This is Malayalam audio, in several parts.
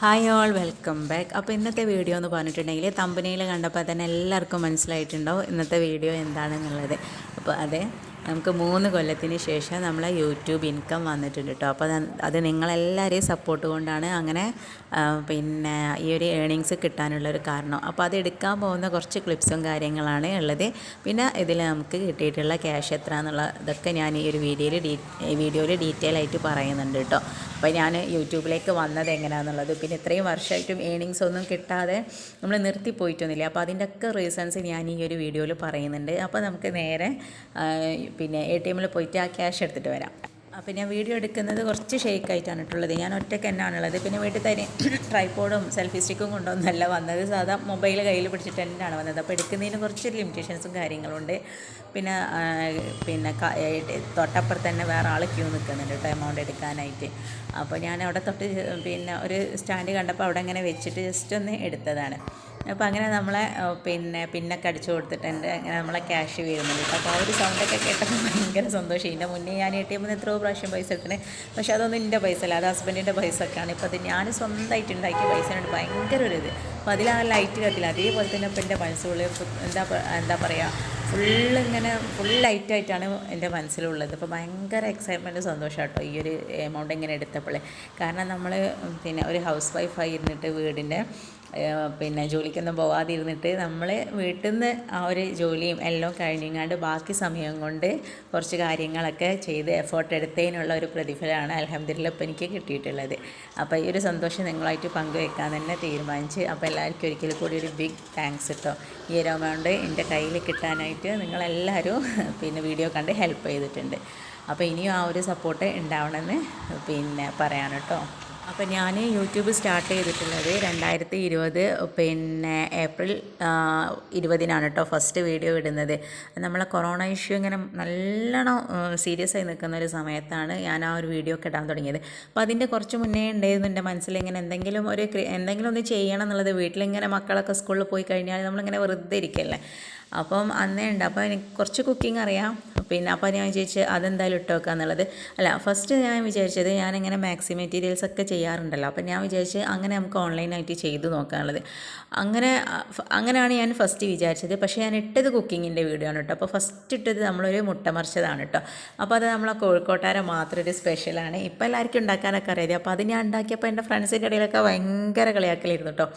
ഹായ് ഓൾ വെൽക്കം ബാക്ക് അപ്പോൾ ഇന്നത്തെ വീഡിയോ എന്ന് പറഞ്ഞിട്ടുണ്ടെങ്കിൽ തമ്പനിയിൽ കണ്ടപ്പോൾ തന്നെ എല്ലാവർക്കും മനസ്സിലായിട്ടുണ്ടോ ഇന്നത്തെ വീഡിയോ എന്താണെന്നുള്ളത്. അപ്പോൾ അതെ നമുക്ക് മൂന്ന് കൊല്ലത്തിന് ശേഷം നമ്മളെ യൂട്യൂബ് ഇൻകം വന്നിട്ടുണ്ട് കേട്ടോ അപ്പോൾ അത് നിങ്ങളെല്ലാവരെയും സപ്പോർട്ട് കൊണ്ടാണ് അങ്ങനെ പിന്നെ ഈ ഒരു ഏണിങ്സ് കിട്ടാനുള്ളൊരു കാരണം. അപ്പോൾ അത് എടുക്കാൻ പോകുന്ന കുറച്ച് ക്ലിപ്സും കാര്യങ്ങളാണ് ഉള്ളത്. പിന്നെ ഇതിൽ നമുക്ക് കിട്ടിയിട്ടുള്ള ക്യാഷ് എത്ര എന്നുള്ള ഇതൊക്കെ ഞാൻ ഈ ഒരു വീഡിയോയിൽ ഡീ വീഡിയോയിൽ ഡീറ്റെയിൽ ആയിട്ട് പറയുന്നുണ്ട് കേട്ടോ. അപ്പോൾ ഞാൻ യൂട്യൂബിലേക്ക് വന്നത് എങ്ങനെയാണെന്നുള്ളത് പിന്നെ ഇത്രയും വർഷമായിട്ടും ഏണിങ്സ് ഒന്നും കിട്ടാതെ നമ്മൾ നിർത്തിപ്പോയിട്ടൊന്നുമില്ല അപ്പോൾ അതിന്റെയൊക്കെ റീസൺസ് ഞാൻ ഈ ഒരു വീഡിയോയിൽ പറയുന്നുണ്ട്. അപ്പോൾ നമുക്ക് നേരെ പിന്നെ എ ടി എമ്മിൽ പോയിട്ട് ആ ക്യാഷ് എടുത്തിട്ട് വരാം. അപ്പോൾ ഞാൻ വീഡിയോ എടുക്കുന്നത് കുറച്ച് ഷേക്ക് ആയിട്ടാണ് ഇട്ടുള്ളത്. ഞാൻ ഒറ്റയ്ക്ക് തന്നെയാണുള്ളത് പിന്നെ വീട്ടിൽ തന്നെ ട്രൈപോഡും സെൽഫി സ്റ്റിക്കും കൊണ്ടൊന്നല്ല വന്നത്. സാധാ മൊബൈൽ കയ്യിൽ പിടിച്ചിട്ട് തന്നെയാണ് വന്നത്. അപ്പോൾ എടുക്കുന്നതിന് കുറച്ച് ലിമിറ്റേഷൻസും കാര്യങ്ങളുണ്ട്. പിന്നെ പിന്നെ തൊട്ടപ്പുറത്ത് തന്നെ വേറെ ആൾ ക്യൂ നിൽക്കുന്നുണ്ട് കേട്ടോ എമൗണ്ട് എടുക്കാനായിട്ട്. അപ്പോൾ ഞാൻ അവിടെ തൊട്ട് പിന്നെ ഒരു സ്റ്റാൻഡ് കണ്ടപ്പോൾ അവിടെ ഇങ്ങനെ വെച്ചിട്ട് ജസ്റ്റ് ഒന്ന് എടുത്തതാണ്. അപ്പോൾ അങ്ങനെ നമ്മളെ പിന്നെ പിന്നൊക്കെ അടിച്ചു കൊടുത്തിട്ടുണ്ട് അങ്ങനെ നമ്മളെ ക്യാഷ് വീഴുന്നുണ്ട്. അപ്പോൾ ആ ഒരു സൗണ്ടൊക്കെ കേട്ടപ്പോൾ ഭയങ്കര സന്തോഷം. ഇതിന്റെ മുന്നേ ഞാൻ എ ടി എമ്മിൽ എത്രയോ പ്രാവശ്യം പൈസ എടുക്കണേ. പക്ഷേ അതൊന്നും എന്റെ പൈസ അല്ല. അത് ഹസ്ബൻഡിന്റെ പൈസ ഒക്കെയാണ് ഇപ്പോൾ അത് ഞാൻ സ്വന്തമായിട്ട് ഉണ്ടാക്കിയ പൈസയോട് ഭയങ്കര ഒരു ഇത്. അപ്പോൾ അതിൽ ആ ലൈറ്റ് കത്തില്ല. അതേപോലെ തന്നെ ഇപ്പോൾ എന്റെ മനസ്സുള്ളിൽ എന്താ എന്താ പറയുക ഫുള്ള് ഇങ്ങനെ ഫുൾ ലൈറ്റായിട്ടാണ് എന്റെ മനസ്സിലുള്ളത്. അപ്പോൾ ഭയങ്കര എക്സൈറ്റ്മെന്റ് സന്തോഷം കേട്ടോ ഈ ഒരു എമൗണ്ട് ഇങ്ങനെ എടുത്തപ്പോൾ കാരണം നമ്മൾ പിന്നെ ഒരു ഹൗസ് വൈഫായി ഇരുന്നിട്ട് വീടിന്റെ പിന്നെ ജോലിക്കൊന്നും പോവാതിരുന്നിട്ട് നമ്മൾ വീട്ടിൽ നിന്ന് ആ ഒരു ജോലിയും എല്ലാം കഴിഞ്ഞങ്ങാണ്ട് ബാക്കി സമയം കൊണ്ട് കുറച്ച് കാര്യങ്ങളൊക്കെ ചെയ്ത് എഫേർട്ട് എടുത്തതിനുള്ള ഒരു പ്രതിഫലമാണ് അലഹമ്മദില്ല ഇപ്പോൾ എനിക്ക് കിട്ടിയിട്ടുള്ളത്. അപ്പോൾ ഈ ഒരു സന്തോഷം നിങ്ങളായിട്ട് പങ്കുവെക്കാൻ തന്നെ തീരുമാനിച്ച് അപ്പോൾ എല്ലാവർക്കും ഒരിക്കൽ കൂടി ഒരു ബിഗ് താങ്ക്സ് കേട്ടോ ഈ ഒരു എമൗണ്ട് എന്റെ കയ്യിൽ കിട്ടാനായിട്ട് നിങ്ങളെല്ലാവരും പിന്നെ വീഡിയോ കണ്ട് ഹെൽപ്പ് ചെയ്തിട്ടുണ്ട്. അപ്പോൾ ഇനിയും ആ ഒരു സപ്പോർട്ട് ഉണ്ടാവണമെന്ന് പിന്നെ പറയാൻ കേട്ടോ അപ്പോൾ ഞാൻ യൂട്യൂബ് സ്റ്റാർട്ട് ചെയ്തിട്ടുള്ളത് രണ്ടായിരത്തി ഇരുപത് പിന്നെ ഏപ്രിൽ ഇരുപതിനാണ് കേട്ടോ ഫസ്റ്റ് വീഡിയോ ഇടുന്നത്. നമ്മളെ കൊറോണ ഇഷ്യൂ ഇങ്ങനെ നല്ലോണം സീരിയസ് ആയി നിൽക്കുന്ന ഒരു സമയത്താണ് ഞാൻ ആ ഒരു വീഡിയോ ഒക്കെ ഇടാൻ തുടങ്ങിയത്. അപ്പോൾ അതിന്റെ കുറച്ച് മുന്നേ ഉണ്ടായിരുന്നു എന്റെ മനസ്സിൽ ഇങ്ങനെ എന്തെങ്കിലും ഒരു എന്തെങ്കിലും ഒന്ന് ചെയ്യണം എന്നുള്ളത് വീട്ടിലിങ്ങനെ മക്കളൊക്കെ സ്കൂളിൽ പോയി കഴിഞ്ഞാൽ നമ്മളിങ്ങനെ വെറുതെ ഇരിക്കല്ലേ. അപ്പം അന്നേ ഉണ്ട്. അപ്പോൾ എനിക്ക് കുറച്ച് കുക്കിംഗ് അറിയാം. പിന്നെ അപ്പോൾ ഞാൻ വിചാരിച്ച് അതെന്തായാലും ഇട്ട് വെക്കുക എന്നുള്ളത്. അല്ല ഫസ്റ്റ് ഞാൻ വിചാരിച്ചത് ഞാനിങ്ങനെ മാക്സി മെറ്റീരിയൽസ് ഒക്കെ ചെയ്യാറുണ്ടല്ലോ. അപ്പോൾ ഞാൻ വിചാരിച്ച് അങ്ങനെ നമുക്ക് ഓൺലൈനായിട്ട് ചെയ്ത് നോക്കാനുള്ളത് അങ്ങനെ അങ്ങനെയാണ് ഞാൻ ഫസ്റ്റ് വിചാരിച്ചത്. പക്ഷേ ഞാൻ ഇട്ടത് കുക്കിങ്ങിന്റെ വീഡിയോ ആണ് കേട്ടോ. അപ്പോൾ ഫസ്റ്റ് ഇട്ടത് നമ്മളൊരു മുട്ട മറിച്ചതാണ് കേട്ടോ. അപ്പോൾ അത് നമ്മളെ കോഴിക്കോട്ടാരെ മാത്രം ഒരു സ്പെഷ്യലാണ് ഇപ്പോൾ എല്ലാവർക്കും ഉണ്ടാക്കാനൊക്കെ അറിയാതെ അപ്പോൾ അത് ഞാൻ ഉണ്ടാക്കിയപ്പോൾ എന്റെ ഫ്രണ്ട്സിന്റെ ഇടയിലൊക്കെ ഭയങ്കര കളിയാക്കലായിരുന്നു കേട്ടോ.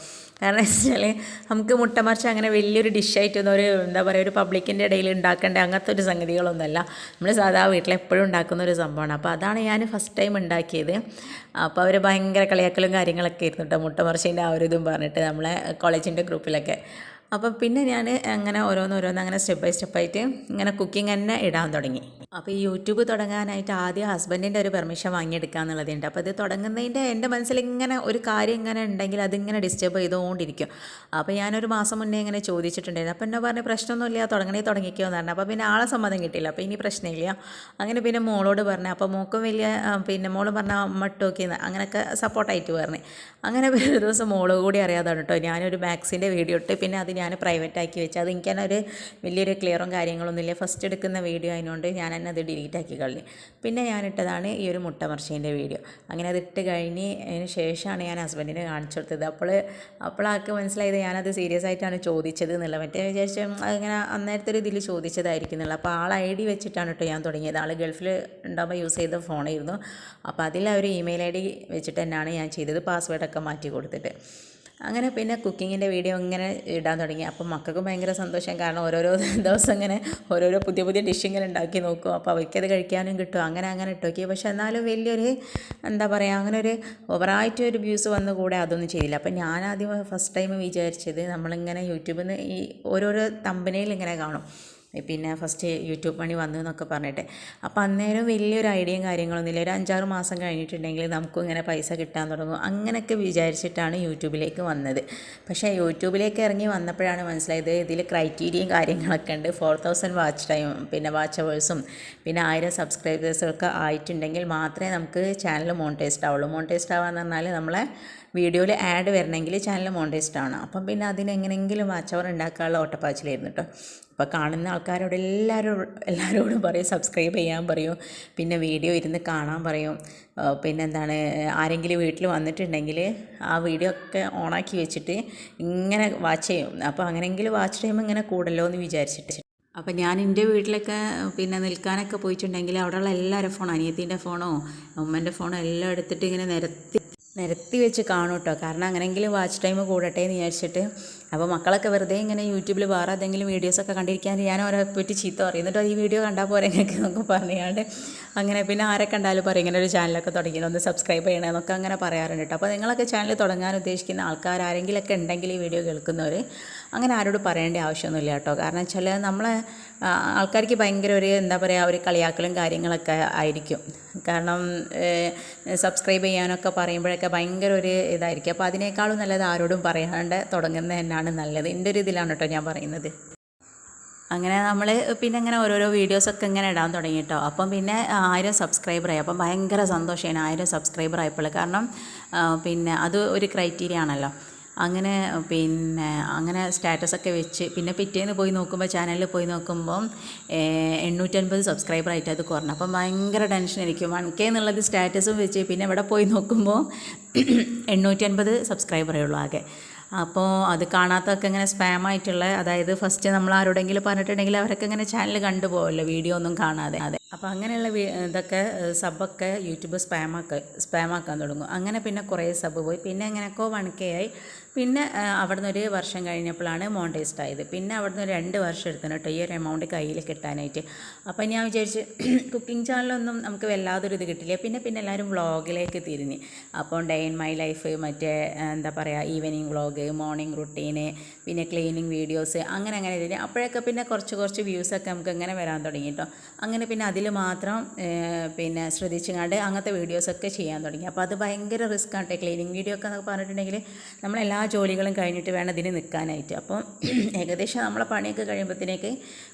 കാരണം വെച്ചാൽ നമുക്ക് മുട്ട മറിച്ച് അങ്ങനെ വലിയൊരു ഡിഷായിട്ടൊന്നും ഒരു എന്താ പറയുക ഒരു പബ്ലിക്കിന്റെ ഇടയിൽ ഉണ്ടാക്കേണ്ട അങ്ങനത്തെ ഒരു സംഗതികളൊന്നുമല്ല. നമ്മൾ സാധാ വീട്ടിൽ എപ്പോഴും ഉണ്ടാക്കുന്ന ഒരു സംഭവമാണ്. അപ്പോൾ അതാണ് ഞാൻ ഫസ്റ്റ് ടൈം ഉണ്ടാക്കിയത്. അപ്പോൾ അവർ ഭയങ്കര കളിയാക്കലും കാര്യങ്ങളൊക്കെ ആയിരുന്നു കേട്ടോ മുട്ട ആ ഒരു ഇതും പറഞ്ഞിട്ട് നമ്മളെ കോളേജിന്റെ ഗ്രൂപ്പിലൊക്കെ അപ്പോൾ പിന്നെ ഞാൻ അങ്ങനെ ഓരോന്നോരോന്ന് ഓരോന്ന് അങ്ങനെ സ്റ്റെപ്പ് ബൈ സ്റ്റെപ്പായിട്ട് ഇങ്ങനെ കുക്കിംഗ് തന്നെ ഇടാൻ തുടങ്ങി. അപ്പോൾ ഈ യൂട്യൂബ് തുടങ്ങാനായിട്ട് ആദ്യം ഹസ്ബൻഡിന്റെ ഒരു പെർമിഷൻ വാങ്ങിയെടുക്കുക എന്നുള്ളതുണ്ട്. അപ്പോൾ ഇത് തുടങ്ങുന്നതിന്റെ എന്റെ മനസ്സിൽ ഇങ്ങനെ ഒരു കാര്യം ഇങ്ങനെ ഉണ്ടെങ്കിൽ അതിങ്ങനെ ഡിസ്റ്റർബ് ചെയ്തുകൊണ്ടിരിക്കും. അപ്പോൾ ഞാനൊരു മാസം മുന്നേ ഇങ്ങനെ ചോദിച്ചിട്ടുണ്ടായിരുന്നു. അപ്പോൾ എന്നെ പറഞ്ഞ പ്രശ്നമൊന്നുമില്ല തുടങ്ങണേ തുടങ്ങിക്കോ എന്ന് പറഞ്ഞു. അപ്പോൾ പിന്നെ ആളെ സമ്മതം കിട്ടിയില്ല. അപ്പോൾ ഇനി പ്രശ്നമില്ല. അങ്ങനെ പിന്നെ മോളോട് പറഞ്ഞു. അപ്പോൾ മോക്കും വലിയ പിന്നെ മോൾ പറഞ്ഞ അമ്മ ഇട്ടോക്കിന്ന് അങ്ങനെയൊക്കെ സപ്പോർട്ടായിട്ട് പറഞ്ഞു. അങ്ങനെ ഒരു ദിവസം മോൾ കൂടി അറിയാതാണ് കേട്ടോ ഞാനൊരു മാക്സിന്റെ വീഡിയോ ഇട്ട് പിന്നെ അത് ഞാൻ പ്രൈവറ്റ് ആക്കി വെച്ച്. അത് എനിക്ക് തന്നെ ഒരു വലിയൊരു ക്ലിയറും കാര്യങ്ങളൊന്നുമില്ല ഫസ്റ്റ് എടുക്കുന്ന വീഡിയോ ആയതുകൊണ്ട് ഞാൻ തന്നെ അത് ഡിലീറ്റ് ആക്കി കളഞ്ഞു. പിന്നെ ഞാൻ ഇട്ടതാണ് ഈ ഒരു മുട്ട മർച്ചേന്റെ വീഡിയോ അങ്ങനെ അത് ഇട്ട് കഴിഞ്ഞ് അതിന് ശേഷമാണ് ഞാൻ ഹസ്ബൻഡിന് കാണിച്ചു കൊടുത്തത്. അപ്പോൾ അപ്പോഴാൾക്ക് മനസ്സിലായത് ഞാനത് സീരിയസ് ആയിട്ടാണ് ചോദിച്ചത് എന്നുള്ള മറ്റേ ശേഷം അങ്ങനെ അന്നേരത്തെ ഒരു ഇതിൽ ചോദിച്ചതായിരിക്കും അപ്പോൾ ആൾ ഐ ഡി വെച്ചിട്ടാണ് കേട്ടോ ഞാൻ തുടങ്ങിയത്. ആൾ ഗൾഫിൽ ഉണ്ടാകുമ്പോൾ യൂസ് ചെയ്ത ഫോണായിരുന്നു അപ്പോൾ അതിൽ ആ ഒരു ഇമെയിൽ ഐ ഡി വെച്ചിട്ട് തന്നെയാണ് ഞാൻ ചെയ്തത്. പാസ്വേഡൊക്കെ മാറ്റി കൊടുത്തിട്ട്. അങ്ങനെ പിന്നെ കുക്കിങ്ങിന്റെ വീഡിയോ ഇങ്ങനെ ഇടാൻ തുടങ്ങി. അപ്പം മക്കൾക്കും ഭയങ്കര സന്തോഷം. കാരണം ഓരോരോ ദിവസം ഇങ്ങനെ ഓരോരോ പുതിയ പുതിയ ഡിഷ് ഇങ്ങനെ ഉണ്ടാക്കി നോക്കും. അപ്പോൾ അവർക്കത് കഴിക്കാനും കിട്ടും. അങ്ങനെ അങ്ങനെ ഇട്ട് നോക്കി. പക്ഷെ എന്നാലും വലിയൊരു എന്താ പറയുക അങ്ങനെ ഒരു ഓവറായിട്ട് ഒരു വ്യൂസ് വന്നു കൂടെ അതൊന്നും ചെയ്തില്ല. അപ്പം ഞാൻ ആദ്യം ഫസ്റ്റ് ടൈം വിചാരിച്ചത് നമ്മളിങ്ങനെ യൂട്യൂബിൽ നിന്ന് ഈ ഓരോരോ തമ്പനയിൽ ഇങ്ങനെ കാണും. പിന്നെ ഫസ്റ്റ് യൂട്യൂബ് പണി വന്നു എന്നൊക്കെ പറഞ്ഞിട്ട്. അപ്പോൾ അന്നേരം വലിയൊരു ഐഡിയയും കാര്യങ്ങളൊന്നുമില്ല ഒരു അഞ്ചാറ് മാസം കഴിഞ്ഞിട്ടുണ്ടെങ്കിൽ നമുക്കും ഇങ്ങനെ പൈസ കിട്ടാൻ തുടങ്ങും. അങ്ങനെയൊക്കെ വിചാരിച്ചിട്ടാണ് യൂട്യൂബിലേക്ക് വന്നത്. പക്ഷേ യൂട്യൂബിലേക്ക് ഇറങ്ങി വന്നപ്പോഴാണ് മനസ്സിലായത് ഇതിൽ ക്രൈറ്റീരിയയും കാര്യങ്ങളൊക്കെ ഉണ്ട്. ഫോർ തൗസൻഡ് വാച്ച് ടൈം പിന്നെ വാച്ച് അവേഴ്സും പിന്നെ ആയിരം സബ്സ്ക്രൈബേഴ്സൊക്കെ ആയിട്ടുണ്ടെങ്കിൽ മാത്രമേ നമുക്ക് ചാനൽ മോണിറ്റൈസ്ഡ് ആവുള്ളൂ. മോണിറ്റൈസ്ഡ് ആവാന്ന് പറഞ്ഞാൽ നമ്മളെ വീഡിയോയിൽ ആഡ് വരണമെങ്കിൽ ചാനൽ മോണ്ടേസ്റ്റ് ആണ്. അപ്പം പിന്നെ അതിനെങ്ങനെയെങ്കിലും വാച്ച് അവർ ഉണ്ടാക്കാനുള്ള ഓട്ടപ്പാച്ചിലായിരുന്നു കേട്ടോ. അപ്പോൾ കാണുന്ന ആൾക്കാരോട് എല്ലാവരും എല്ലാവരോടും പറയും സബ്സ്ക്രൈബ് ചെയ്യാൻ പറയും. പിന്നെ വീഡിയോ ഇരുന്ന് കാണാൻ പറയും. പിന്നെ എന്താണ് ആരെങ്കിലും വീട്ടിൽ വന്നിട്ടുണ്ടെങ്കിൽ ആ വീഡിയോ ഒക്കെ ഓണാക്കി വെച്ചിട്ട് ഇങ്ങനെ വാച്ച് ചെയ്യും. അപ്പോൾ അങ്ങനെയെങ്കിലും വാച്ച് ടൈം ഇങ്ങനെ കൂടല്ലോ എന്ന് വിചാരിച്ചിട്ട്. അപ്പം ഞാൻ എന്റെ വീട്ടിലൊക്കെ പിന്നെ നിൽക്കാനൊക്കെ പോയിട്ടുണ്ടെങ്കിൽ അവിടെയുള്ള എല്ലാവരുടെ ഫോണും അനിയത്തിന്റെ ഫോണോ ഉമ്മന്റെ ഫോണോ എല്ലാം എടുത്തിട്ട് ഇങ്ങനെ നിരത്തി നിരത്തി വെച്ച് കാണും കേട്ടോ കാരണം അങ്ങനെയെങ്കിലും വാച്ച് ടൈം കൂടട്ടെ എന്ന് വിചാരിച്ചിട്ട്. അപ്പോൾ മക്കളൊക്കെ വെറുതെ ഇങ്ങനെ യൂട്യൂബിൽ വേറെ എന്തെങ്കിലും വീഡിയോസൊക്കെ കണ്ടിരിക്കാൻ ഞാൻ അവരെ പറ്റി ചീത്ത പറയും. എന്നിട്ട് ഈ വീഡിയോ കണ്ടാൽ പോരെ എന്നൊക്കെ നമുക്ക് പറഞ്ഞാണ്ട് അങ്ങനെ പിന്നെ ആരെ കണ്ടാലും പറയും. ഇങ്ങനെ ഒരു ചാനലൊക്കെ തുടങ്ങിയത് ഒന്ന് സബ്സ്ക്രൈബ് ചെയ്യണമെന്നൊക്കെ അങ്ങനെ പറയാറുണ്ട് കേട്ടോ അപ്പോൾ നിങ്ങളൊക്കെ ചാനൽ തുടങ്ങാൻ ഉദ്ദേശിക്കുന്ന ആൾക്കാർ ആരെങ്കിലുമൊക്കെ ഉണ്ടെങ്കിൽ ഈ വീഡിയോ കേൾക്കുന്നവർ അങ്ങനെ ആരോട് പറയേണ്ട ആവശ്യമൊന്നുമില്ല കേട്ടോ. കാരണം വെച്ചാൽ നമ്മളെ ആൾക്കാർക്ക് ഭയങ്കര ഒരു എന്താ പറയുക ഒരു കളിയാക്കലും കാര്യങ്ങളൊക്കെ ആയിരിക്കും. കാരണം സബ്സ്ക്രൈബ് ചെയ്യാനൊക്കെ പറയുമ്പോഴൊക്കെ ഭയങ്കര ഒരു ഇതായിരിക്കും. അപ്പോൾ അതിനേക്കാളും നല്ലത് ആരോടും പറയാണ്ട് തുടങ്ങുന്നത് തന്നെയാണ് നല്ലത്. എന്റെ ഒരു ഇതിലാണ് കേട്ടോ ഞാൻ പറയുന്നത്. അങ്ങനെ നമ്മൾ പിന്നെ അങ്ങനെ ഓരോരോ വീഡിയോസൊക്കെ ഇങ്ങനെ ഇടാൻ തുടങ്ങി കേട്ടോ. അപ്പം പിന്നെ ആയിരം സബ്സ്ക്രൈബറായി. അപ്പം ഭയങ്കര സന്തോഷമാണ് ആയിരം സബ്സ്ക്രൈബർ ആയപ്പോൾ കാരണം പിന്നെ അത് ഒരു ക്രൈറ്റീരിയ ആണല്ലോ. അങ്ങനെ പിന്നെ അങ്ങനെ സ്റ്റാറ്റസൊക്കെ വെച്ച് പിന്നെ പിറ്റേന്ന് പോയി നോക്കുമ്പോൾ ചാനലിൽ പോയി നോക്കുമ്പം എണ്ണൂറ്റൻപത് സബ്സ്ക്രൈബർ ആയിട്ട് അത് കുറഞ്ഞു. അപ്പം ഭയങ്കര ടെൻഷൻ ആയിരിക്കും. വൺ കെ എന്നുള്ളത് സ്റ്റാറ്റസും വെച്ച് പിന്നെ ഇവിടെ പോയി നോക്കുമ്പോൾ എണ്ണൂറ്റൻപത് സബ്സ്ക്രൈബറേ ഉള്ളൂ ആകെ. അപ്പോൾ അത് കാണാത്തതൊക്കെ ഇങ്ങനെ സ്പാം ആയിട്ടുള്ള അതായത് ഫസ്റ്റ് നമ്മൾ ആരോടെങ്കിലും പറഞ്ഞിട്ടുണ്ടെങ്കിൽ അവരൊക്കെ ഇങ്ങനെ ചാനൽ കണ്ടുപോകല്ലോ വീഡിയോ ഒന്നും കാണാതെ. അതെ അപ്പോൾ അങ്ങനെയുള്ള ഇതൊക്കെ സബൊക്കെ യൂട്യൂബ് സ്പാമാക്ക സ്പാമാക്കാൻ തുടങ്ങും. അങ്ങനെ പിന്നെ കുറേ സബ് പോയി. പിന്നെ അങ്ങനെയൊക്കെ വൺ കെ ആയി. പിന്നെ അവിടുന്ന് ഒരു വർഷം കഴിഞ്ഞപ്പോഴാണ് മോണ്ടൈസ്ഡ് ആയത്. പിന്നെ അവിടുന്ന് ഒരു രണ്ട് വർഷം എടുത്തു കേട്ടോ ഈ ഒരു എമൗണ്ട് കയ്യിൽ കിട്ടാനായിട്ട്. അപ്പോൾ ഞാൻ വിചാരിച്ച് കുക്കിംഗ് ചാനലൊന്നും നമുക്ക് വല്ലാതൊരു ഇത് കിട്ടില്ല. പിന്നെ പിന്നെ എല്ലാവരും വ്ളോഗിലേക്ക് തിരിഞ്ഞ്. അപ്പോൾ ഡേ ഇൻ മൈ ലൈഫ് മറ്റേ എന്താ പറയുക ഈവനിങ് വ്ളോഗ് മോർണിംഗ് റുട്ടീന് പിന്നെ ക്ലീനിങ് വീഡിയോസ് അങ്ങനെ അങ്ങനെ തിരിഞ്ഞ് അപ്പോഴൊക്കെ പിന്നെ കുറച്ച് കുറച്ച് വ്യൂസൊക്കെ നമുക്ക് അങ്ങനെ വരാൻ തുടങ്ങി കേട്ടോ. അങ്ങനെ പിന്നെ അതിൽ മാത്രം പിന്നെ ശ്രദ്ധിച്ചുകൊണ്ട് അങ്ങനത്തെ വീഡിയോസൊക്കെ ചെയ്യാൻ തുടങ്ങി. അപ്പോൾ അത് ഭയങ്കര റിസ്ക് ആണ് ക്ലീനിങ് വീഡിയോ ഒക്കെ എന്നൊക്കെ പറഞ്ഞിട്ടുണ്ടെങ്കിൽ നമ്മൾ എല്ലാ ജോലികളും കഴിഞ്ഞിട്ട് വേണം ഇതിന് നിൽക്കാനായിട്ട്. അപ്പം ഏകദേശം നമ്മളെ പണിയൊക്കെ കഴിയുമ്പോഴത്തേക്ക്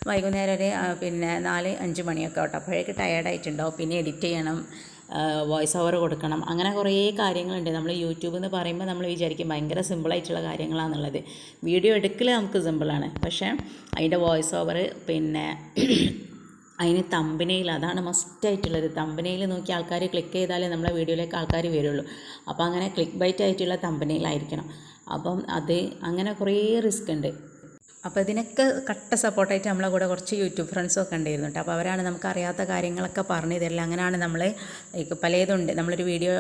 വൈകുന്നേരം ഒരു പിന്നെ നാല് അഞ്ച് മണിയൊക്കെ ആവട്ടെ. അപ്പോഴേക്ക് ടയേർഡായിട്ടുണ്ടാവും. പിന്നെ എഡിറ്റ് ചെയ്യണം വോയിസ് ഓവർ കൊടുക്കണം. അങ്ങനെ കുറേ കാര്യങ്ങളുണ്ട്. നമ്മൾ യൂട്യൂബ് എന്ന് പറയുമ്പോൾ നമ്മൾ വിചാരിക്കും ഭയങ്കര സിമ്പിളായിട്ടുള്ള കാര്യങ്ങളാണെന്നുള്ളത് വീഡിയോ എടുക്കൽ നമുക്ക് സിമ്പിളാണ്. പക്ഷേ അതിന്റെ വോയിസ് ഓവർ പിന്നെ അതിന് തമ്പനയിൽ അതാണ് മസ്റ്റായിട്ടുള്ളത് തമ്പനയിൽ നോക്കി ആൾക്കാർ ക്ലിക്ക് ചെയ്താലേ നമ്മളെ വീഡിയോയിലേക്ക് ആൾക്കാർ വരുള്ളൂ. അപ്പോൾ അങ്ങനെ ക്ലിക്ക് ബൈറ്റ് ആയിട്ടുള്ള തമ്പനയിലായിരിക്കണം അപ്പം അത് അങ്ങനെ കുറേ റിസ്ക് ഉണ്ട്. അപ്പോൾ ഇതിനൊക്കെ കട്ട സപ്പോർട്ടായിട്ട് നമ്മളെ കൂടെ കുറച്ച് യൂട്യൂബ് ഫ്രണ്ട്സും ഒക്കെ ഉണ്ടായിരുന്നു കേട്ടോ. അപ്പോൾ അവരാണ് നമുക്ക് അറിയാത്ത കാര്യങ്ങളൊക്കെ പറഞ്ഞു തരില്ല അങ്ങനെയാണ് നമ്മൾ പലതുണ്ട്. നമ്മളൊരു വീഡിയോ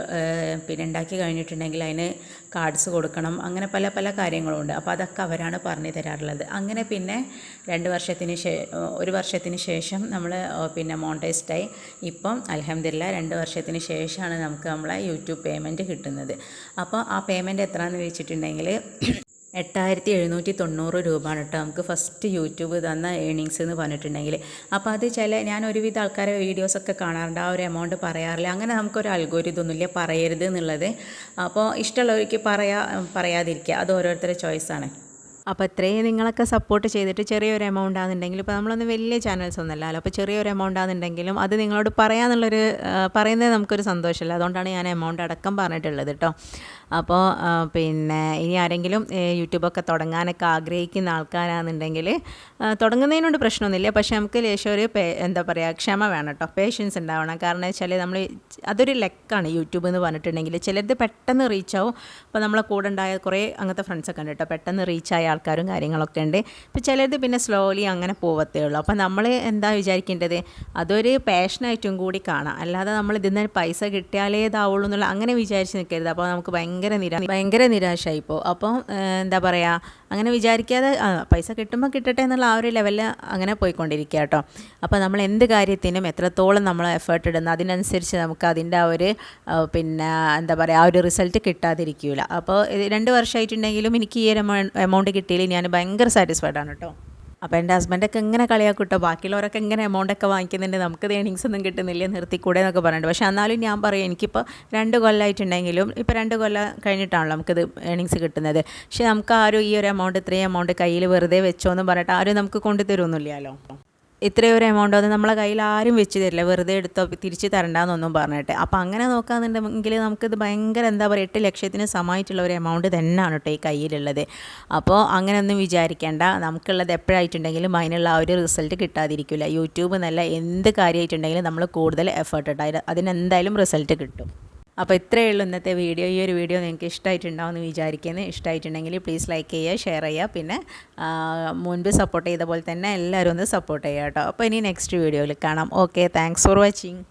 പിന്നെ ഉണ്ടാക്കി കഴിഞ്ഞിട്ടുണ്ടെങ്കിൽ അതിന് കാർഡ്സ് കൊടുക്കണം. അങ്ങനെ പല പല കാര്യങ്ങളും ഉണ്ട്. അപ്പോൾ അതൊക്കെ അവരാണ് പറഞ്ഞു തരാറുള്ളത്. അങ്ങനെ പിന്നെ രണ്ട് വർഷത്തിന് ഒരു വർഷത്തിന് ശേഷം നമ്മൾ പിന്നെ മോണ്ടൈസ്ഡായി ഇപ്പം അലഹമില്ല രണ്ട് വർഷത്തിന് ശേഷമാണ് നമുക്ക് നമ്മളെ യൂട്യൂബ് പേയ്മെന്റ് കിട്ടുന്നത്. അപ്പോൾ ആ പേയ്മെന്റ് എത്രയാണെന്ന് വെച്ചിട്ടുണ്ടെങ്കിൽ എട്ടായിരത്തി എഴുന്നൂറ്റി തൊണ്ണൂറ് രൂപയാണ് കേട്ടോ. നമുക്ക് ഫസ്റ്റ് യൂട്യൂബ് തന്ന ഏണിങ്സ് എന്ന് പറഞ്ഞിട്ടുണ്ടെങ്കിൽ. അപ്പോൾ അത് ചില ഞാൻ ഒരുവിധ ആൾക്കാരെ വീഡിയോസൊക്കെ കാണാറുണ്ട്. ആ ഒരു എമൗണ്ട് പറയാറില്ല. അങ്ങനെ നമുക്കൊരു അൽഗോരിതൊന്നുമില്ല പറയരുത് എന്നുള്ളത്. അപ്പോൾ ഇഷ്ടമുള്ളവർക്ക് പറയാ പറയാതിരിക്കുക. അത് ഓരോരുത്തരുടെ ചോയ്സാണ് അപ്പോൾ ഇത്രയും നിങ്ങളൊക്കെ സപ്പോർട്ട് ചെയ്തിട്ട് ചെറിയൊരു എമൗണ്ട് ആണെന്നുണ്ടെങ്കിൽ ഇപ്പോൾ നമ്മളൊന്ന് വലിയ ചാനൽസ് ഒന്നുമല്ലല്ലോ. അപ്പോൾ ചെറിയൊരു എമൗണ്ട് ആണെന്നുണ്ടെങ്കിലും അത് നിങ്ങളോട് പറയാന്നുള്ളൊരു ആ, പറയുന്നത് നമുക്കൊരു സന്തോഷമല്ല? അതുകൊണ്ടാണ് ഞാൻ എമൗണ്ട് അടക്കം പറഞ്ഞിട്ടുള്ളത് കേട്ടോ അപ്പോൾ പിന്നെ ഇനി ആരെങ്കിലും യൂട്യൂബൊക്കെ തുടങ്ങാനൊക്കെ ആഗ്രഹിക്കുന്ന ആൾക്കാരാണെന്നുണ്ടെങ്കിൽ തുടങ്ങുന്നതിനോട് പ്രശ്നമൊന്നുമില്ല. പക്ഷേ നമുക്ക് ലേശം ഒരു എന്താ പറയുക ക്ഷമ വേണം കേട്ടോ പേഷ്യൻസ് ഉണ്ടാവണം. കാരണം വെച്ചാൽ നമ്മൾ അതൊരു ലെക്കാണ് യൂട്യൂബ് എന്ന് പറഞ്ഞിട്ടുണ്ടെങ്കിൽ. ചിലത് പെട്ടെന്ന് റീച്ചാവും അപ്പോൾ നമ്മളെ കൂടെ ഉണ്ടായ കുറേ അങ്ങനത്തെ ഫ്രണ്ട്സൊക്കെ ഉണ്ട് കേട്ടോ പെട്ടെന്ന് റീച്ചായ ആൾക്കാരും കാര്യങ്ങളൊക്കെ ഉണ്ട്. ഇപ്പോൾ ചിലത് പിന്നെ സ്ലോലി അങ്ങനെ പോവത്തേ ഉള്ളൂ. അപ്പോൾ നമ്മൾ എന്താ വിചാരിക്കേണ്ടത്? അതൊരു പാഷനായിട്ടും കൂടി കാണാം. അല്ലാതെ നമ്മൾ ഇതിൽ നിന്ന് പൈസ കിട്ടിയാലേ ഇതാവുള്ളൂ എന്നുള്ള അങ്ങനെ വിചാരിച്ച് നിൽക്കരുത് അപ്പോൾ നമുക്ക് ഭയങ്കര നിരാ ഭയങ്കര നിരാശയായിപ്പോൾ അപ്പോൾ എന്താ പറയുക അങ്ങനെ വിചാരിക്കാതെ പൈസ കിട്ടുമ്പോൾ കിട്ടട്ടെ എന്നുള്ള ആ ഒരു ലെവലിൽ അങ്ങനെ പോയിക്കൊണ്ടിരിക്കുക കേട്ടോ അപ്പോൾ നമ്മൾ എന്ത് കാര്യത്തിനും എത്രത്തോളം നമ്മൾ എഫേർട്ട് ഇടുന്നു അതിനനുസരിച്ച് നമുക്ക് അതിന്റെ ആ ഒരു പിന്നെ എന്താ പറയുക ആ ഒരു റിസൾട്ട് കിട്ടാതിരിക്കില്ല അപ്പോൾ രണ്ട് വർഷമായിട്ടുണ്ടെങ്കിലും എനിക്ക് ഈ ഒരു എമൗണ്ട് കിട്ടിയതിൽ ഞാൻ ഭയങ്കര സാറ്റിസ്ഫൈഡ് ആണ് കേട്ടോ അപ്പോൾ എന്റെ ഹസ്ബൻഡൊക്കെ ഇങ്ങനെ കളിയാക്കിട്ടോ കേട്ടോ ബാക്കിയുള്ളവരൊക്കെ എങ്ങനെ എമൗണ്ട് ഒക്കെ വാങ്ങിക്കുന്നുണ്ട്. നമുക്ക് ഏണിങ്സ് ഒന്നും കിട്ടുന്നില്ല നിർത്തിക്കൂടെ എന്നൊക്കെ പറഞ്ഞിട്ട് പക്ഷേ എന്നാലും ഞാൻ പറയും എനിക്കിപ്പോൾ രണ്ട് കൊല്ലമായിട്ടുണ്ടെങ്കിലും ഇപ്പോൾ രണ്ട് കൊല്ലം കഴിഞ്ഞിട്ടാണല്ലോ നമുക്കിത് ഏണിങ്സ് കിട്ടുന്നത്. പക്ഷേ നമുക്ക് ആരും ഈ ഒരു എമൗണ്ട് ഇത്രയും എമൗണ്ട് കയ്യിൽ വെറുതെ വെച്ചോ എന്ന് പറഞ്ഞിട്ട് ആരും നമുക്ക് കൊണ്ടുതരുമൊന്നുമില്ലല്ലോ ഇത്രയും ഒരു എമൗണ്ട് അത് നമ്മളെ കയ്യിൽ ആരും വെച്ച് തരില്ല. വെറുതെ എടുത്തോ തിരിച്ച് തരണ്ടെന്നൊന്നും പറഞ്ഞിട്ട്. അപ്പോൾ അങ്ങനെ നോക്കുകയാണെന്നുണ്ടെങ്കിൽ നമുക്കിത് ഭയങ്കര എന്താ പറയുക എട്ട് ലക്ഷത്തിന് സമായിട്ടുള്ള ഒരു എമൗണ്ട് തന്നെയാണ് കേട്ടോ ഈ കയ്യിലുള്ളത്. അപ്പോൾ അങ്ങനെ ഒന്നും വിചാരിക്കേണ്ട. നമുക്കുള്ളത് എപ്പോഴായിട്ടുണ്ടെങ്കിലും അതിനുള്ള ആ ഒരു റിസൾട്ട് കിട്ടാതിരിക്കില്ല യൂട്യൂബ് നല്ല എന്ത് കാര്യമായിട്ടുണ്ടെങ്കിലും നമ്മൾ കൂടുതൽ എഫേർട്ട് ഇട്ടാൽ അതിനെന്തായാലും റിസൾട്ട് കിട്ടും. അപ്പോൾ ഇത്രയേ ഉള്ളൂ ഇന്നത്തെ വീഡിയോ. ഈ ഒരു വീഡിയോ നിങ്ങൾക്ക് ഇഷ്ടമായിട്ടുണ്ടാവുമെന്ന് വിചാരിക്കുന്നത് ഇഷ്ടമായിട്ടുണ്ടെങ്കിൽ പ്ലീസ് ലൈക്ക് ചെയ്യുക ഷെയർ ചെയ്യുക. പിന്നെ മുൻപ് സപ്പോർട്ട് ചെയ്ത പോലെ തന്നെ എല്ലാവരും ഒന്ന് സപ്പോർട്ട് ചെയ്യുക കേട്ടോ. അപ്പോൾ ഇനി നെക്സ്റ്റ് വീഡിയോയിൽ കാണാം. Okay thanks for watching